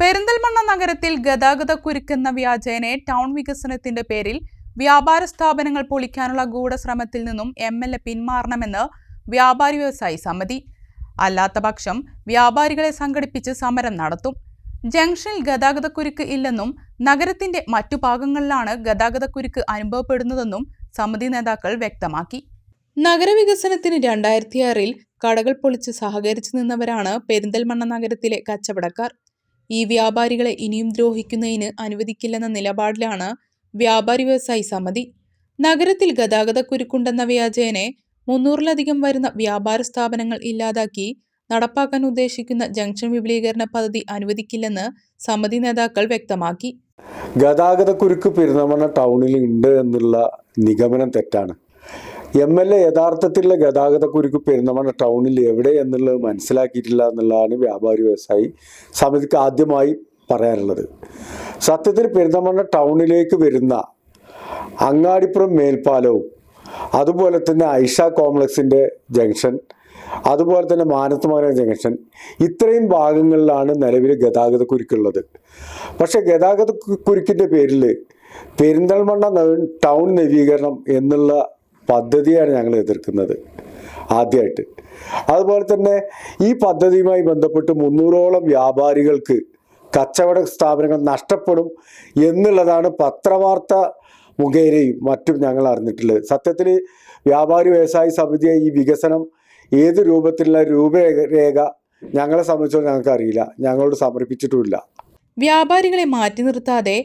പെരിന്തൽമണ്ണ നഗരത്തിൽ ഗതാഗത കുരുക്കെന്ന വ്യാജേനെ ടൗൺ വികസനത്തിന്റെ പേരിൽ വ്യാപാര സ്ഥാപനങ്ങൾ പൊളിക്കാനുള്ള ഗൂഢശ്രമത്തിൽ നിന്നും എം എൽ എ പിന്മാറണമെന്ന് വ്യാപാരി വ്യവസായി സമിതി. അല്ലാത്ത പക്ഷം വ്യാപാരികളെ സംഘടിപ്പിച്ച് സമരം നടത്തും. ജംഗ്ഷനിൽ ഗതാഗതക്കുരുക്ക് ഇല്ലെന്നും നഗരത്തിന്റെ മറ്റു ഭാഗങ്ങളിലാണ് ഗതാഗതക്കുരുക്ക് അനുഭവപ്പെടുന്നതെന്നും സമിതി നേതാക്കൾ വ്യക്തമാക്കി. നഗരവികസനത്തിന് രണ്ടായിരത്തിയാറിൽ കടകൾ പൊളിച്ച് സഹകരിച്ചു നിന്നവരാണ് പെരിന്തൽമണ്ണ നഗരത്തിലെ കച്ചവടക്കാർ. ഈ വ്യാപാരികളെ ഇനിയും ദ്രോഹിക്കുന്നതിന് അനുവദിക്കില്ലെന്ന നിലപാടിലാണ് വ്യാപാരി വ്യവസായി സമിതി. നഗരത്തിൽ ഗതാഗതക്കുരുക്കുണ്ടെന്ന വ്യാജേനെ മുന്നൂറിലധികം വരുന്ന വ്യാപാര സ്ഥാപനങ്ങൾ ഇല്ലാതാക്കി നടപ്പാക്കാൻ ഉദ്ദേശിക്കുന്ന ജംഗ്ഷൻ വിപുലീകരണ പദ്ധതി അനുവദിക്കില്ലെന്ന് സമിതി നേതാക്കൾ വ്യക്തമാക്കി. ഗതാഗതക്കുരുക്ക് പെരുന്തമണ്ണ ടൗണിൽ ഉണ്ട് എന്നുള്ള നിഗമനം തെറ്റാണ്. എം എൽ എ യഥാർത്ഥത്തിലുള്ള ഗതാഗതക്കുരുക്ക് പെരുന്നമണ ടൗണിൽ എവിടെ എന്നുള്ളത് മനസ്സിലാക്കിയിട്ടില്ല എന്നുള്ളതാണ് വ്യാപാരി വ്യവസായി സമിതിക്ക് ആദ്യമായി പറയാനുള്ളത്. സത്യത്തിൽ പെരുന്തമണ്ണ ടൗണിലേക്ക് വരുന്ന അങ്ങാടിപ്പുറം മേൽപ്പാലവും അതുപോലെ തന്നെ ഐഷ കോംപ്ലക്സിന്റെ ജംഗ്ഷൻ അതുപോലെ തന്നെ മാനത്തുമകര ജംഗ്ഷൻ ഇത്രയും ഭാഗങ്ങളിലാണ് നിലവിൽ ഗതാഗത കുരുക്കുള്ളത് പക്ഷേ ഗതാഗത കുരുക്കിന്റെ പേരിൽ പെരിന്തൽമണ്ണ ടൗൺ നവീകരണം എന്നുള്ള പദ്ധതിയാണ് ഞങ്ങൾ എതിർക്കുന്നത് ആദ്യമായിട്ട് അതുപോലെ തന്നെ ഈ പദ്ധതിയുമായി ബന്ധപ്പെട്ട് മുന്നൂറോളം വ്യാപാരികൾക്ക് കച്ചവട സ്ഥാപനങ്ങൾ നഷ്ടപ്പെടും എന്നുള്ളതാണ് പത്രവാർത്ത മുഖേനയും മറ്റും ഞങ്ങൾ അറിഞ്ഞിട്ടുള്ളത്. സത്യത്തിൽ വ്യാപാരി വ്യവസായി സമിതിയെ ഈ വികസനം ഏത് രൂപത്തിലുള്ള രൂപരേഖ ഞങ്ങളെ സംബന്ധിച്ചോ ഞങ്ങൾക്ക് അറിയില്ല ഞങ്ങളോട് സമർപ്പിച്ചിട്ടുമില്ല. വ്യാപാരികളെ മാറ്റി നിർത്താതെ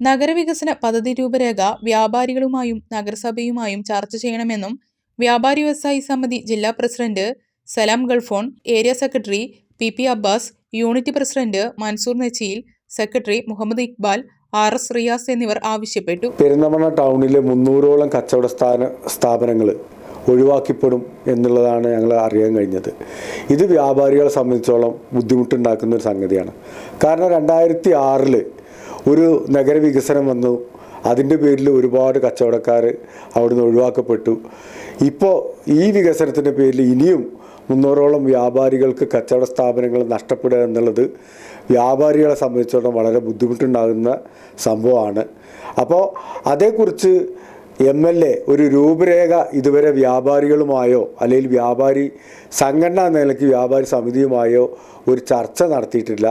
നഗരവികസന പദ്ധതി രൂപരേഖ വ്യാപാരികളുമായും നഗരസഭയുമായും ചർച്ച ചെയ്യണമെന്നും വ്യാപാരി വ്യവസായി സമിതി ജില്ലാ president Salam Gulfon area secretary P P Abbas unit president Mansoor നെച്ചിയിൽ secretary Muhammad Iqbal R S Riyas എന്നിവർ ആവശ്യപ്പെട്ടു. പെരുന്തമണ ടൗണിലെ മുന്നൂറോളം കച്ചവട സ്ഥാപനങ്ങൾ ഒഴിവാക്കിപ്പെടും എന്നുള്ളതാണ് ഞങ്ങൾ അറിയാൻ കഴിഞ്ഞത്. ഇത് വ്യാപാരികളെ സംബന്ധിച്ചോളം ബുദ്ധിമുട്ടുണ്ടാക്കുന്ന ഒരു സംഗതിയാണ്. കാരണം രണ്ടായിരത്തി ആറിൽ ഒരു നഗരവികസനം വന്നു. അതിന്റെ പേരിൽ ഒരുപാട് കച്ചവടക്കാർ അവിടുന്ന് ഒഴിവാക്കപ്പെട്ടു. ഇപ്പോൾ ഈ വികസനത്തിന്റെ പേരിൽ ഇനിയും മുന്നൂറോളം വ്യാപാരികൾക്ക് കച്ചവട സ്ഥാപനങ്ങൾ നഷ്ടപ്പെടുക എന്നുള്ളത് വ്യാപാരികളെ സംബന്ധിച്ചിടത്തോളം വളരെ ബുദ്ധിമുട്ടുണ്ടാകുന്ന സംഭവമാണ്. അപ്പോൾ അതേക്കുറിച്ച് എം എൽ എ ഒരു രൂപരേഖ ഇതുവരെ വ്യാപാരികളുമായോ അല്ലെങ്കിൽ വ്യാപാരി സംഘടനാ നിലയ്ക്ക് വ്യാപാരി സമിതിയുമായോ ഒരു ചർച്ച നടത്തിയിട്ടില്ല.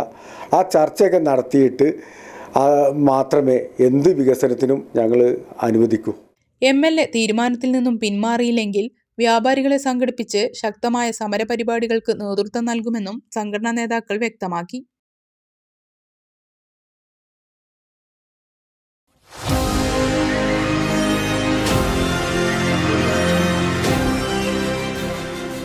ആ ചർച്ചയൊക്കെ നടത്തിയിട്ട് മാത്രമേ എന്ത് വികസനത്തിനും ഞങ്ങൾ അനുവദിക്കൂ. എം എൽ എ തീരുമാനത്തിൽ നിന്നും പിന്മാറിയില്ലെങ്കിൽ വ്യാപാരികളെ സംഘടിപ്പിച്ച് ശക്തമായ സമരപരിപാടികൾക്ക് നേതൃത്വം നൽകുമെന്നും സംഘടനാ നേതാക്കൾ വ്യക്തമാക്കി.